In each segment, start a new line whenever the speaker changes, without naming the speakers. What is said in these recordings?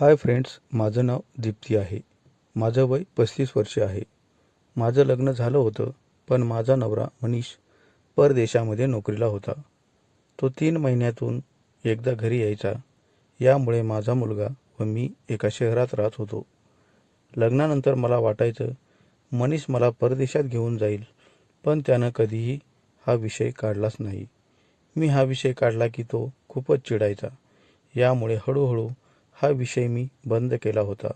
Hi friends माझं नाव दीप्ती आहे. माझं वय पस्तीस वर्षे आहे. माझं लग्न झालं होतं पण माझा नवरा मनीष परदेशामध्ये नोकरीला होता. तो तीन महिन्यातून एकदा घरी यायचा. यामुळे माझा मुलगा व मी एका शहरात राहत होतो. लग्नानंतर मला वाटायचं मनीष मला परदेशात घेऊन जाईल पण त्यानं कधीही हा विषय काढलाच नाही. मी हा विषय काढला की तो खूपच चिडायचा. यामुळे हळूहळू हा विषय मी बंद केला होता.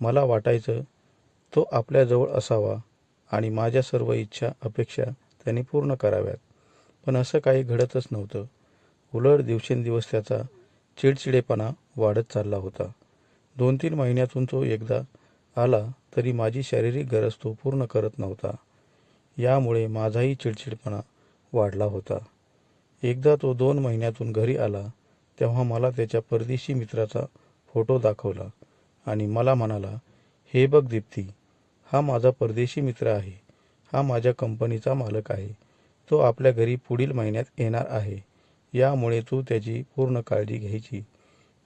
मला वाटायचं तो आपल्याजवळ असावा आणि माझ्या सर्व इच्छा अपेक्षा त्याने पूर्ण कराव्यात. पण असं काही घडतच नव्हतं. उलट दिवसेंदिवस त्याचा चिडचिडेपणा वाढत चालला होता. दोन तीन महिन्यातून तो एकदा आला तरी माझी शारीरिक गरज तो पूर्ण करत नव्हता. यामुळे माझाही चिडचिडपणा वाढला होता. एकदा तो दोन महिन्यातून घरी आला तेव्हा मला त्याच्या परदेशी मित्राचा फोटो दाखवला आणि मला म्हणाला हे बघ दीप्ती हा माझा परदेशी मित्र आहे. हा माझ्या कंपनीचा मालक आहे. तो आपल्या घरी पुढील महिन्यात येणार आहे. यामुळे तू त्याची पूर्ण काळजी घ्यायची.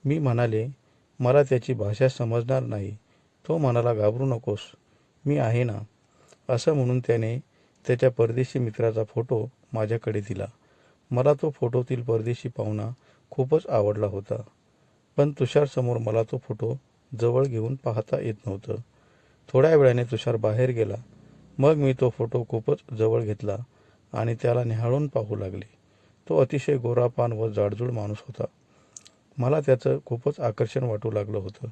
मी म्हणाले मला त्याची भाषा समजणार नाही. तो म्हणाला घाबरू नकोस. मी आहे ना. असं म्हणून त्याने त्याच्या परदेशी मित्राचा फोटो माझ्याकडे दिला. मला तो फोटोतील परदेशी पाहुणा खूपच आवडला होता. पण तुषारसमोर मला तो फोटो जवळ घेऊन पाहता येत नव्हतं. थोड्या वेळाने तुषार बाहेर गेला. मग मी तो फोटो खूपच जवळ घेतला आणि त्याला निहाळून पाहू लागले. तो अतिशय गोरापान व जाडजूड माणूस होता. मला त्याचं खूपच आकर्षण वाटू लागलं होतं.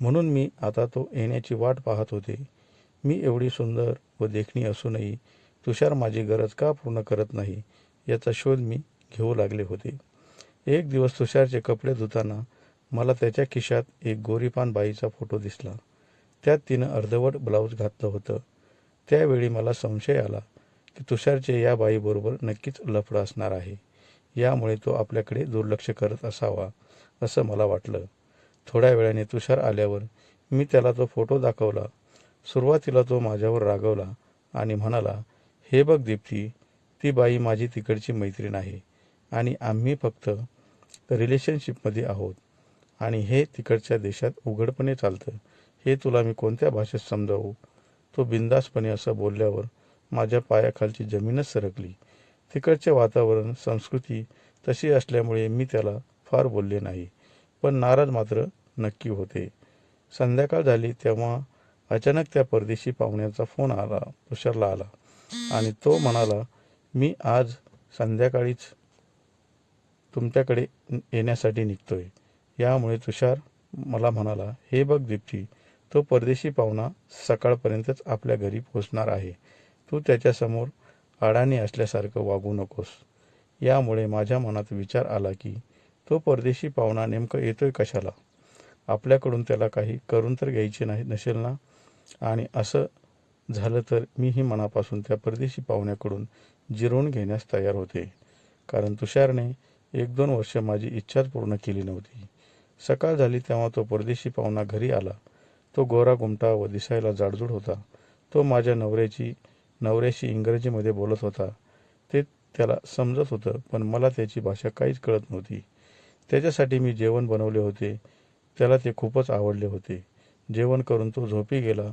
म्हणून मी आता तो येण्याची वाट पाहत होते. मी एवढी सुंदर व देखणी असूनही तुषार माझी गरज का पूर्ण करत नाही याचा शोध मी घेऊ लागले होते. एक दिवस तुषारचे कपडे धुताना मला त्याच्या खिशात एक गोरीपान बाईचा फोटो दिसला. त्यात तिनं अर्धवट ब्लाऊज घातलं होतं. त्यावेळी मला संशय आला की तुषारचे या बाईबरोबर नक्कीच लफडं असणार आहे. यामुळे तो आपल्याकडे दुर्लक्ष करत असावा असं मला वाटलं. थोड्या वेळाने तुषार आल्यावर मी त्याला तो फोटो दाखवला. सुरुवातीला तो माझ्यावर रागवला आणि म्हणाला हे बघ दीप्ती ती बाई माझी तिकडची मैत्रीण आहे. आणि आम्ही फक्त रिलेशनशिपमध्ये आहोत. आणि हे तिकडच्या देशात उघडपणे चालतं. हे तुला मी कोणत्या भाषेत समजावू? तो बिंदासपणे असं बोलल्यावर माझ्या पायाखालची जमीनच सरकली. तिकडचे वातावरण संस्कृती तशी असल्यामुळे मी त्याला फार बोलले नाही. पण नाराज मात्र नक्की होते. संध्याकाळ झाली तेव्हा अचानक त्या परदेशी पाहुण्याचा फोन आला तुषारला आला. आणि तो म्हणाला मी आज संध्याकाळीच तुमच्याकडे येण्यासाठी निघतो आहे यामुळे तुषार मला म्हणाला हे बघ दीप्ती तो परदेशी पाहुणा सकाळपर्यंतच आपल्या घरी पोचणार आहे. तू त्याच्यासमोर अडाणी असल्यासारखं वागू नकोस. यामुळे माझ्या मनात विचार आला की तो परदेशी पाहुणा नेमकं येतोय कशाला? आपल्याकडून त्याला काही करून तर घ्यायचे नाही नसेल ना? आणि असं झालं तर मीही मनापासून त्या परदेशी पाहुण्याकडून जिरवून घेण्यास तयार होते. कारण तुषारने एक दोन वर्ष माझी इच्छाच पूर्ण केली नव्हती. सकाळ झाली तेव्हा तो परदेशी पाहुणा घरी आला. तो गोरा गुमटा व दिसायला जाडजूड होता. तो माझ्या नवऱ्याची नवऱ्याशी इंग्रजीमध्ये बोलत होता. ते त्याला समजत होतं पण मला त्याची भाषा काहीच कळत नव्हती. त्याच्यासाठी मी जेवण बनवले होते. त्याला ते खूपच आवडले होते. जेवण करून तो झोपी गेला.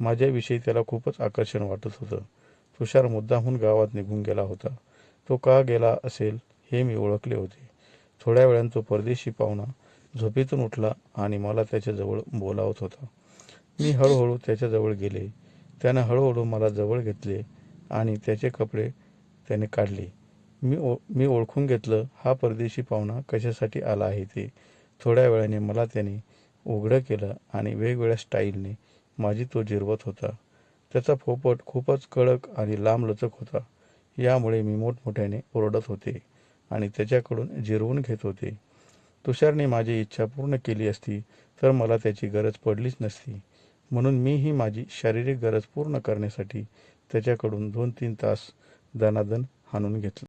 माझ्याविषयी त्याला खूपच आकर्षण वाटत होतं. तुषार मुद्दाहून गावात निघून गेला होता. तो का गेला असेल? हे मी ओळखले होते. थोड्या वेळानं तो परदेशी पाहुणा झोपेतून उठला आणि मला त्याच्याजवळ बोलावत होता. मी हळूहळू त्याच्याजवळ गेले. त्यानं हळूहळू मला जवळ घेतले आणि त्याचे कपडे त्याने काढले. मी ओ मी ओळखून घेतलं हा परदेशी पाहुणा कशासाठी आला आहे ते. थोड्या वेळाने मला त्याने उघडं केलं आणि वेगवेगळ्या स्टाईलने माझी तो जिरवत होता. त्याचा पोपट खूपच कडक आणि लांबलचक होता. यामुळे मी मोठमोठ्याने ओरडत होते. आणि त्याच्याकडून जिरवून घेत होते. तुषारने माझी इच्छा पूर्ण केली असती तर मला त्याची गरज पडलीच नसती. म्हणून मी ही माझी शारीरिक गरज पूर्ण करण्यासाठी त्याच्याकडून दोन तीन तास दनादन हाणून घेतलं.